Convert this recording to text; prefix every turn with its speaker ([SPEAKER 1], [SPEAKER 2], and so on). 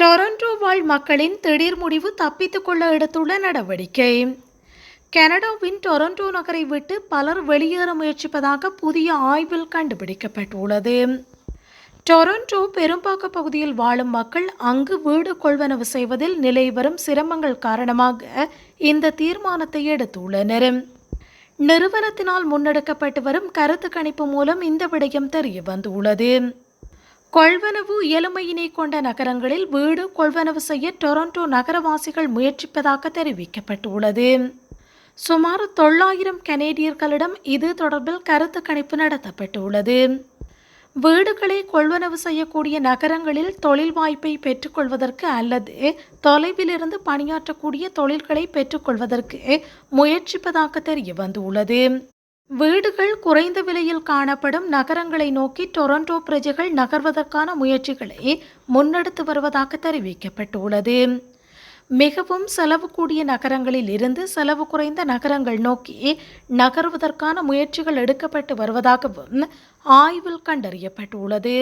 [SPEAKER 1] Toronto வாழ் மக்களின் திடீர் முடிவு தப்பித்துக் கொள்ள எடுத்துள்ள நடவடிக்கை. கனடாவின் டொரண்டோ நகரை விட்டு பலர் வெளியேற முயற்சிப்பதாக புதிய ஆய்வில் கண்டுபிடிக்கப்பட்டுள்ளது. டொரண்டோ பெரும்பாக்க பகுதியில் வாழும் மக்கள் அங்கு வீடு கொள்வனவு செய்வதில் நிலை வரும் சிரமங்கள் காரணமாக இந்த தீர்மானத்தை எடுத்துள்ளனர். நிறுவனத்தினால் முன்னெடுக்கப்பட்டு வரும் கருத்து கணிப்பு மூலம் இந்த விடயம் தெரிய வந்துள்ளது கொள்வனவு இயலுமையினை கொண்ட நகரங்களில் வீடு கொள்வனவு செய்ய டொரண்டோ நகரவாசிகள் முயற்சிப்பதாக தெரிவிக்கப்பட்டுள்ளது. சுமார் தொள்ளாயிரம் கனேடியர்களிடம் இது தொடர்பில் கருத்து கணிப்பு நடத்தப்பட்டுள்ளது. வீடுகளை கொள்வனவு செய்யக்கூடிய நகரங்களில் தொழில் வாய்ப்பை பெற்றுக்கொள்வதற்கு அல்லது தொலைவிலிருந்து பணியாற்றக்கூடிய தொழில்களை பெற்றுக்கொள்வதற்கு முயற்சிப்பதாக தெரிய வந்துள்ளது வீடுகள் குறைந்த விலையில் காணப்படும் நகரங்களை நோக்கி டொரண்டோ பிரஜைகள் நகர்வதற்கான முயற்சிகளை முன்னெடுத்து வருவதாக தெரிவிக்கப்பட்டுள்ளது. மிகவும் செலவு கூடிய நகரங்களில் இருந்து செலவு குறைந்த நகரங்கள் நோக்கி நகர்வதற்கான முயற்சிகள் எடுக்கப்பட்டு வருவதாகவும் ஆய்வில் கண்டறியப்பட்டுள்ளது.